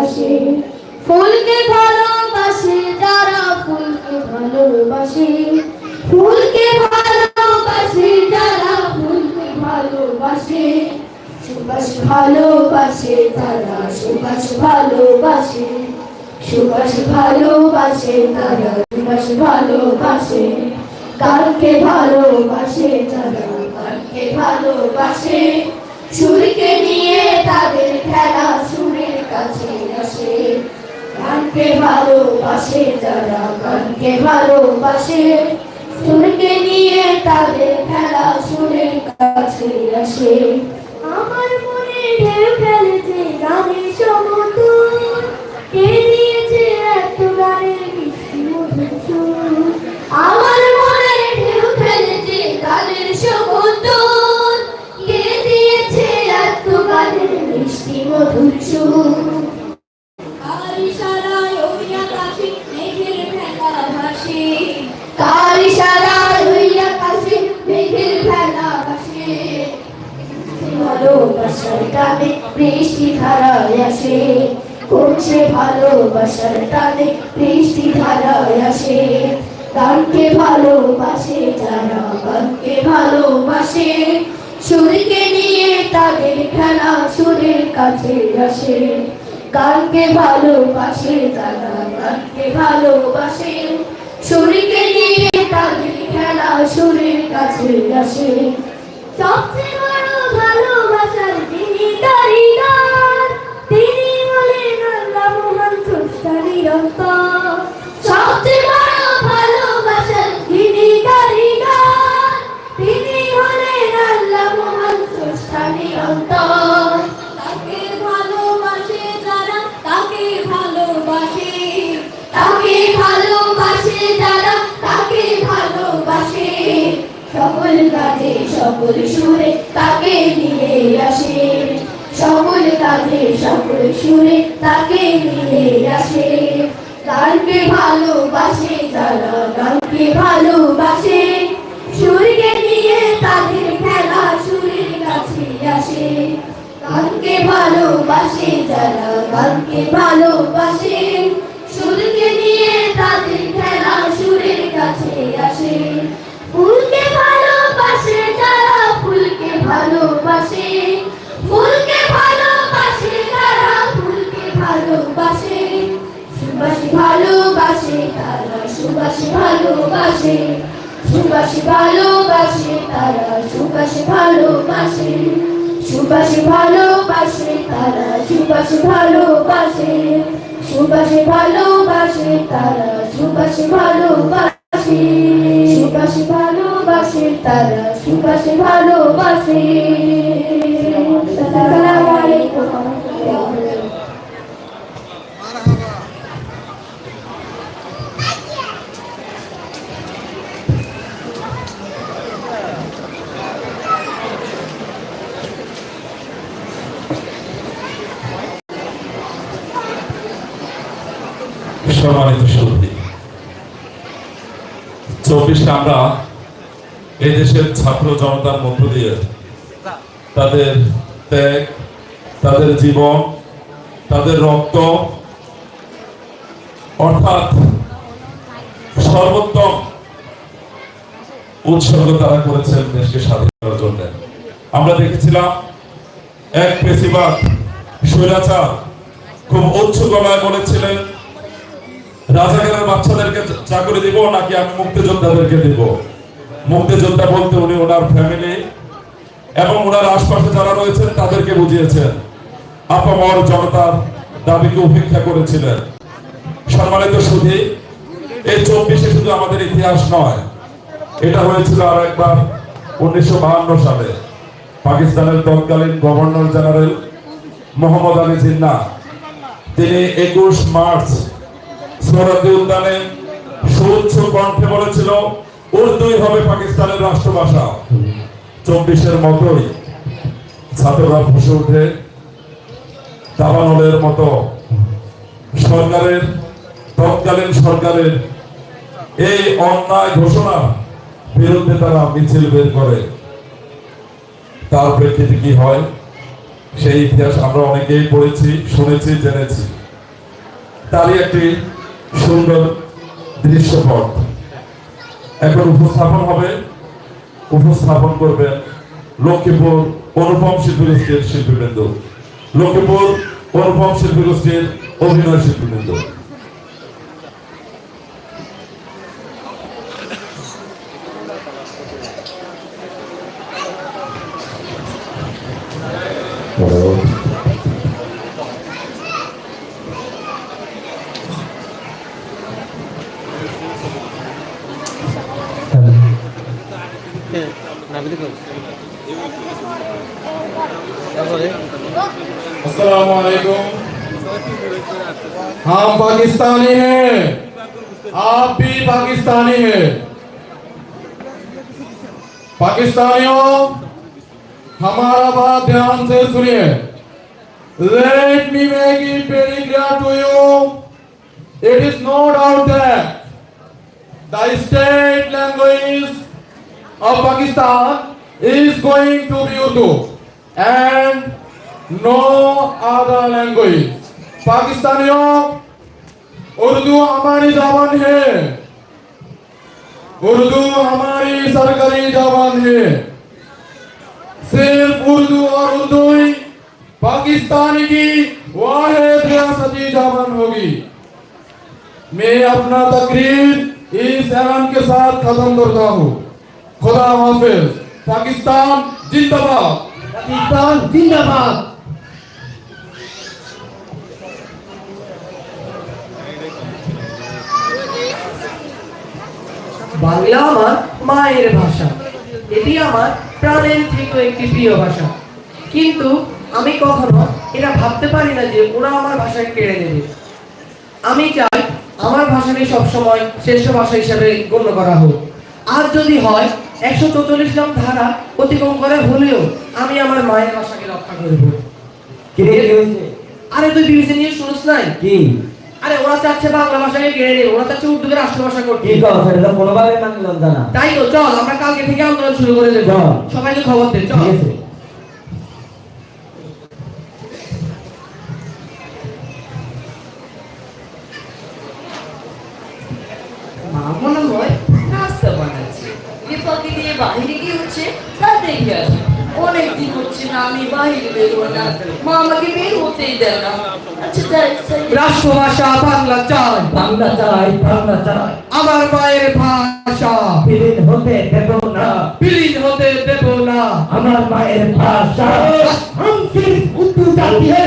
আসে ফুলকে ভালোবাসে, যারা ফুলকে ভালোবাসে। ফুলকে ভালোবাসে, যারা ফুলকে ভালোবাসে। সুবাস ভালোবাসে, তারা সুবাস ভালোবাসে। সুবাস ভালোবাসে, তারা সুবাস ভালোবাসে। গানকে ভালোবাসে, তারা গানকে ভালোবাসে। গানকে ভালোবাসে, যারা গানকে ভালোবাসে, সুরকে নিয়ে তাদের খেলা সুরের কাছে আসে। আমার মনে ঢেউ খেলেছে গানের সমত কে দিয়েছে এত গানের মিষ্টি মধুর আমার ভালোবাসার টানে বৃষ্টি ধারায় আসে। গানকে ভালোবাসে যারা, গানকে ভালোবাসে। সুরকে নিয়ে তাদের খেলা সুরের কাছে আসে। গানকে ভালোবাসে যারা, গানকে ভালোবাসে। সুরকে নিয়ে তাদের খেলা সুরের কাছে আসে। সবচেয়ে বড় ভালোবাসার তিনি তিনি সকল কাজে সকল সুরে তাকে নিয়ে আসে। সকল কাজে সকল সুরে তাকে নিয়ে আসে। গানকে ভালোবাসে যারা গানকে ভালোবাসে। সুরকে নিয়ে তাদের খেলা সুরের কাছে আসে। গানকে ভালোবাসে যারা গানকে ভালোবাসে। সুরকে নিয়ে তাদের খেলা সুরের কাছে আসে। ভালোবাসে, সুবাসী ভালোবাসে তারা, সুবাসী ভালোবাসে সুবাসী ভালোবাসে তারা, সুবাসী ভালোবাসে সুবাসী ভালোবাসে তারা, সুবাসী ভালোবাসে সুবাসী ভালোবাসে তারা, সুবাসী ভালোবাসে। সম্মানিত সুধী চব্বিশে আমরা এই দেশের ছাত্র জনতার মধ্য দিয়ে তাদের ত্যাগ, তাদের জীবন, তাদের রক্ত, অর্থাৎ সর্বোত্তম উৎসর্গ তারা করেছেন দেশকে স্বাধীন করার জন্য। আমরা দেখেছিলাম এক পেশিবাদ স্বৈরাচার খুব উচ্চ গলায় বলেছিলেন রাজাকারের বাচ্চাদেরকে চাকরি দিব নাকি আমি মুক্তিযোদ্ধাদেরকে দিব? মুক্তিযোদ্ধা বলতে উনি ওনার ফ্যামিলি এবং ওনার আশপাশে যারা রয়েছেন তাদেরকে বুঝিয়েছেন। আপামর জনতার দাবিকে উপেক্ষা করেছিলেন। সম্মানিত সুধী, এই চব্বিশে শুধু আমাদের ইতিহাস নয়, এটা হয়েছিল আর একবার উনিশশো সালে। পাকিস্তানের তৎকালীন গভর্নর জেনারেল মোহাম্মদ আলী জিন্না, তিনি একুশ মার্চ সৌরদ্দি উদ্যানে সুউচ্চ কণ্ঠে বলেছিল, উর্দুই হবে পাকিস্তানের রাষ্ট্রভাষা। চব্বিশের মতোই ছাত্ররা ফুসে উঠে দাবানলের মতো সরকারের, তৎকালীন সরকারের এই অন্যায় ঘোষণা বিরুদ্ধে তারা মিছিল বের করে। তার প্রেক্ষিতে কি হয়? সেই ইতিহাস আমরা অনেকেই পড়েছি, শুনেছি, জেনেছি। তারই একটি সুন্দর দৃশ্যপট। এখন উপস্থাপন হবে, উপস্থাপন করবেন লক্ষ্মীপুর অনুপম শিল্পীগোষ্ঠীর শিল্পীবৃন্দ। লক্ষ্মীপুর অনুপম শিল্পীগোষ্ঠীর অভিনয় শিল্পীবৃন্দ। Oh. हम पाकिस्तानी हैं। आप भी पाकिस्तानी हैं। पाकिस्तानियों, हमारा बात ध्यान से सुनिए। Let me make it very clear to you it is no doubt that the state language of Pakistan is going to be Urdu. And no other language पाकिस्तानियों, उर्दू हमारी जबान है। उर्दू हमारी सरकारी जबान है। सिर्फ़ उर्दू और उर्दू ही पाकिस्तान की वाहिद रियासती जबान होगी। मैं अपना तकरीर इस ऐलान के साथ खत्म करता हूँ। खुदा हाफिज। पाकिस्तान जिंदाबाद। पाकिस्तान जिंदाबाद। বাংলা আমার মায়ের ভাষা। এটি আমার প্রাণের থেকে একটি প্রিয় ভাষা। কিন্তু আমি কখনো এটা ভাবতে পারি না যে ওরা আমার ভাষাকে কেড়ে নেবে। আমি চাই আমার ভাষাকে সবসময় শ্রেষ্ঠ ভাষা হিসাবে গণ্য করা হোক। আর যদি হয় একশো চৌচল্লিশ নং ধারা অতিক্রম করে হলেও আমি আমার মায়ের ভাষাকে রক্ষা করব। আরে তুই বিবিসি নিয়ে শুনিস নাই? কি? আরে ওরা চাচ্ছে বাংলা ভাষাকে কেড়ে নেবে ওরা চাচ্ছে উর্দুকে রাষ্ট্রভাষা করতে। কি কথা এটা কোনোভাবে মানলাম জানা। তাই তো চল আমরা কালকে থেকে আন্দোলন শুরু করে দেবো। সবাইকে খবর দে চল। মনে হয় নাস্তা বানাচ্ছে। দিয়ে বাহিরে কি হচ্ছে? তা দেখে আসি। অনেকদিন হচ্ছে না আমি বাহিরে বেরোবো না। মা আমাকে বের হতেই দেয় না। রাষ্ট্রভাষা বাংলা চাই বাংলা চাই বাংলা চাই আমার মায়ের ভাষা বিলীন হতে দেব না বিলীন হতে দেব না আমার মায়ের ভাষা हम सिर्फ उर्दू जाती है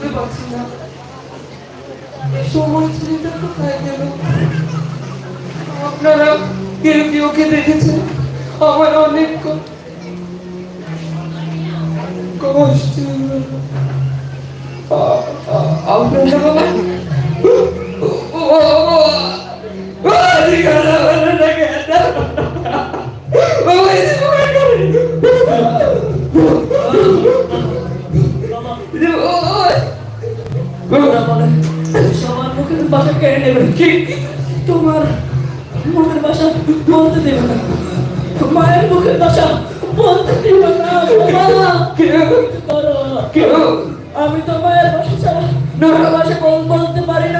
আর পাচ্ছি না সময় ছেলেটা কোথায় গেল আপনারা কেউ কি ওকে দেখেছেন আমার অনেক ক- কষ্ট আপনারা বাবা সবার ভাষা কেড়ে নেবে। কি? তোমার মনের বাসা বলতে দেবে না। মায়ের মুখের বাসা বলতে দেবে না। আমি তো মায়ের বাসা ছাড়া বাসা বলতে পারি না।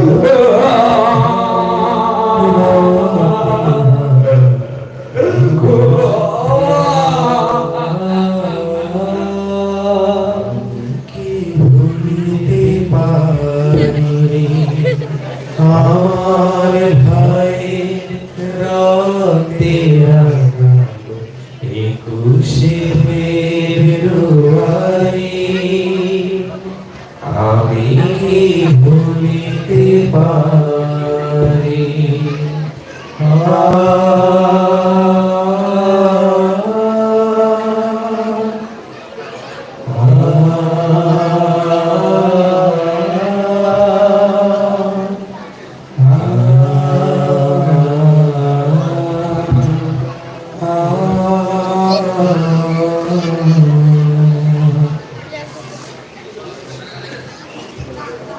পার